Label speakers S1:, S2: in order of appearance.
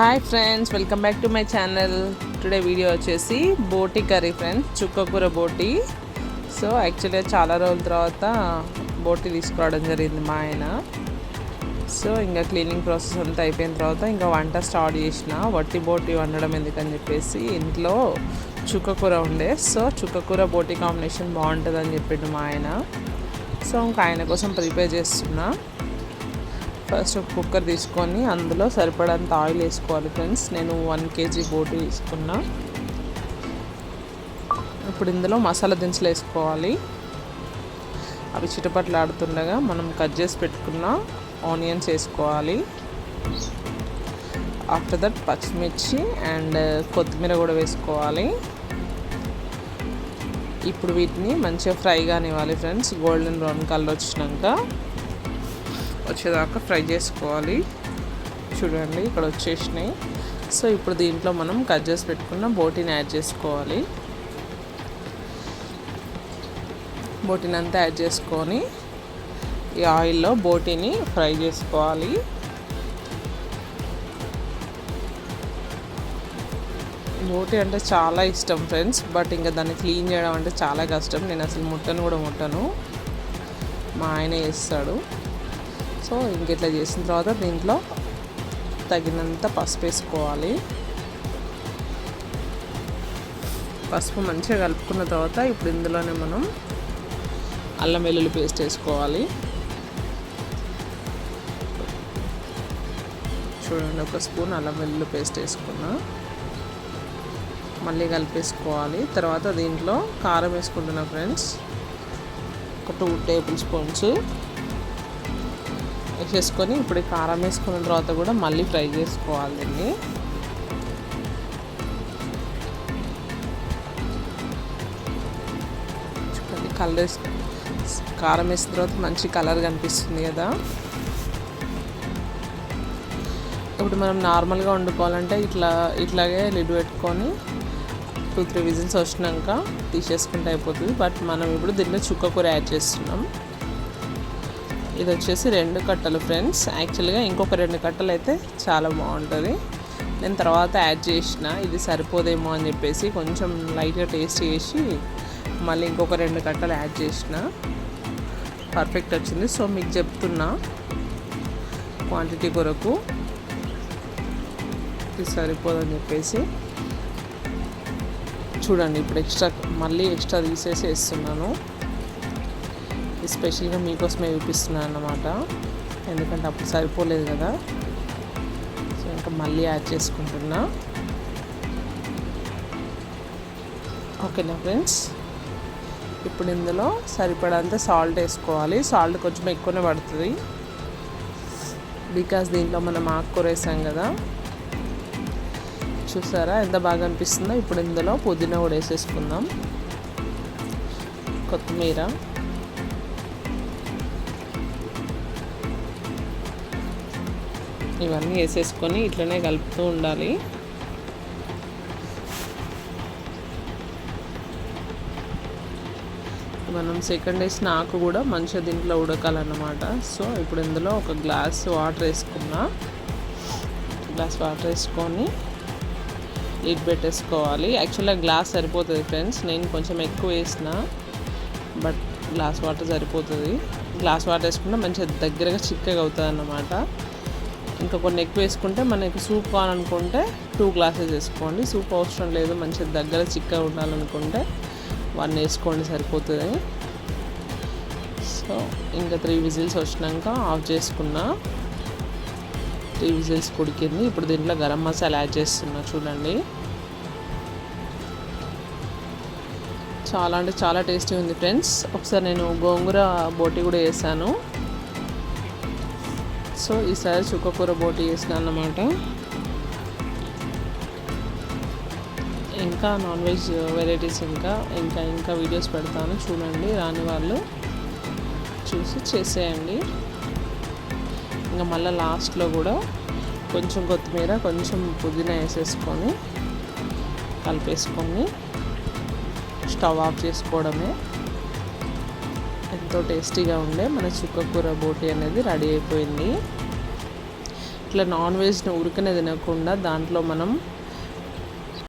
S1: Hi friends welcome back to my channel today video వచ్చేసి బోటి curry friends చుక్కకూర బోటి. సో యాక్చువల్గా చాలా రోజుల తర్వాత బోటి తీసుకురావడం జరిగింది మా ఆయన. సో ఇంకా క్లీనింగ్ ప్రాసెస్ అంతా అయిపోయిన తర్వాత ఇంకా వంట స్టార్ట్ చేసిన. వట్టి బోటి వండడం ఎందుకని చెప్పేసి ఇంట్లో చుక్కకూర ఉండే. సో చుక్కకూర బోటి కాంబినేషన్ బాగుంటుందని చెప్పిండు మా ఆయన. సో ఇంకా ఆయన కోసం ప్రిపేర్ చేస్తున్నా. ఫస్ట్ కుక్కర్ తీసుకొని అందులో సరిపడంత ఆయిల్ వేసుకోవాలి ఫ్రెండ్స్. నేను వన్ కేజీ బోటి తీసుకున్నా. ఇప్పుడు ఇందులో మసాలా దినుసులు వేసుకోవాలి. అవి చిటపట్లు ఆడుతుండగా మనం కట్ చేసి పెట్టుకున్న ఆనియన్స్ వేసుకోవాలి. ఆఫ్టర్ దట్ పచ్చిమిర్చి అండ్ కొత్తిమీర కూడా వేసుకోవాలి. ఇప్పుడు వీటిని మంచిగా ఫ్రై కానివ్వాలి ఫ్రెండ్స్. గోల్డెన్ బ్రౌన్ కలర్ వచ్చినాక. వచ్చేదాకా ఫ్రై చేసుకోవాలి. చూడండి ఇక్కడ వచ్చేసినాయి. సో ఇప్పుడు దీంట్లో మనం కట్ చేసి పెట్టుకున్న బోటీని యాడ్ చేసుకోవాలి. బోటీని అంతా యాడ్ చేసుకొని ఈ ఆయిల్లో బోటీని ఫ్రై చేసుకోవాలి. బోటి అంటే చాలా ఇష్టం ఫ్రెండ్స్ బట్ ఇంకా దాన్ని క్లీన్ చేయడం అంటే చాలా కష్టం. నేను అసలు ముట్టను కూడా ముట్టను. మా ఆయన చేస్తాడు. సో ఇంక ఇట్లా చేసిన తర్వాత దీంట్లో తగినంత పసుపు వేసుకోవాలి. పసుపు మంచిగా కలుపుకున్న తర్వాత ఇప్పుడు ఇందులోనే మనం అల్లం వెల్లుల్లి పేస్ట్ వేసుకోవాలి. చూడండి ఒక స్పూన్ అల్లం వెల్లుల్లి పేస్ట్ వేసుకున్నా. మళ్ళీ కలిపేసుకోవాలి. తర్వాత దీంట్లో కారం వేసుకుంటున్నా ఫ్రెండ్స్. ఒక టూ టేబుల్ స్పూన్స్. వేసేసుకొని ఇప్పుడు కారం వేసుకున్న తర్వాత కూడా మళ్ళీ ఫ్రై చేసుకోవాలి దీన్ని. చూడండి కలర్ కారం వేసిన తర్వాత మంచి కలర్ కనిపిస్తుంది కదా. ఇప్పుడు మనం నార్మల్గా వండుకోవాలంటే ఇట్లా ఇట్లాగే లిడ్ పెట్టుకొని టూ త్రీ విజిల్స్ వచ్చినాక తీసేసుకుంటే అయిపోతుంది. బట్ మనం ఇప్పుడు దీనిలో చుక్క కూర యాడ్ చేస్తున్నాం. ఇది వచ్చేసి రెండు కట్టలు ఫ్రెండ్స్. యాక్చువల్గా ఇంకొక రెండు కట్టలు అయితే చాలా బాగుంటుంది. నేను తర్వాత యాడ్ చేసిన ఇది సరిపోదేమో అని చెప్పేసి కొంచెం లైట్గా టేస్ట్ చేసి మళ్ళీ ఇంకొక రెండు కట్టలు యాడ్ చేసిన. పర్ఫెక్ట్ వచ్చింది. సో మీకు చెప్తున్నా క్వాంటిటీ కొరకు ఇది సరిపోదని చెప్పేసి. చూడండి ఇప్పుడు ఎక్స్ట్రా మళ్ళీ ఎక్స్ట్రా తీసేసి వేస్తున్నాను. స్పెషల్గా మీకోసమే చూపిస్తున్నాను అన్నమాట. ఎందుకంటే అప్పుడు సరిపోలేదు కదా. సో ఇంకా మళ్ళీ యాడ్ చేసుకుంటున్నా. ఓకేనా ఫ్రెండ్స్? ఇప్పుడు ఇందులో సరిపడంత సాల్ట్ వేసుకోవాలి. సాల్ట్ కొంచెం ఎక్కువనే పడుతుంది. బికాస్ దీంట్లో మనం ఆకుకూర వేసాం కదా. చూసారా? ఎంత బాగా అనిపిస్తుందో. ఇప్పుడు ఇందులో పుదీనా కూడా వేసేసుకుందాం. కొత్తిమీర. ఇవన్నీ వేసేసుకొని ఇట్లనే కలుపుతూ ఉండాలి. మనం సెకండ్ వేసిన ఆకు కూడా మంచిగా దీంట్లో ఉడకాలన్నమాట. సో ఇప్పుడు ఇందులో ఒక గ్లాస్ వాటర్ వేసుకున్నా. గ్లాస్ వాటర్ వేసుకొని లిడ్ పెట్టేసుకోవాలి. యాక్చువల్గా గ్లాస్ సరిపోతుంది ఫ్రెండ్స్ నేను కొంచెం ఎక్కువ వేసిన బట్ గ్లాస్ వాటర్ సరిపోతుంది. గ్లాస్ వాటర్ వేసుకుంటే మంచిగా దగ్గరగా చిక్కగా అవుతుంది అన్నమాట ఇంకా కొన్ని ఎక్కువ వేసుకుంటే మనకి సూప్ కావాలనుకుంటే టూ గ్లాసెస్ వేసుకోండి. సూప్ అవసరం లేదు మంచిగా దగ్గర చిక్కగా ఉండాలనుకుంటే వన్ వేసుకోండి సరిపోతుంది సో ఇంకా త్రీ విజిల్స్ వచ్చినాక ఆఫ్ చేసుకున్నా. త్రీ విజిల్స్ కుడికింది. ఇప్పుడు దీంట్లో గరం మసాలా యాడ్ చేస్తున్నా చూడండి. చాలా అంటే చాలా టేస్టీ ఉంది ఫ్రెండ్స్. ఒకసారి నేను గోంగూర బోటి కూడా వేసాను. సో ఈసారి చుక్కకూర బోటి వేసిన అన్నమాట. ఇంకా నాన్ వెజ్ వెరైటీస్ ఇంకా ఇంకా ఇంకా వీడియోస్ పెడతాను. చూడండి రాని వాళ్ళు చూసి చేసేయండి. ఇంకా మళ్ళీ లాస్ట్లో కూడా కొంచెం కొత్తిమీర కొంచెం పుదీనా వేసేసుకొని కలిపేసుకొని స్టవ్ ఆఫ్ చేసుకోవడమే. ఎంతో టేస్టీగా ఉండే మన చుక్కకూర బోటి అనేది రెడీ అయిపోయింది. ఇట్లా నాన్ వెజ్ని ఉరికనే తినకుండా దాంట్లో మనం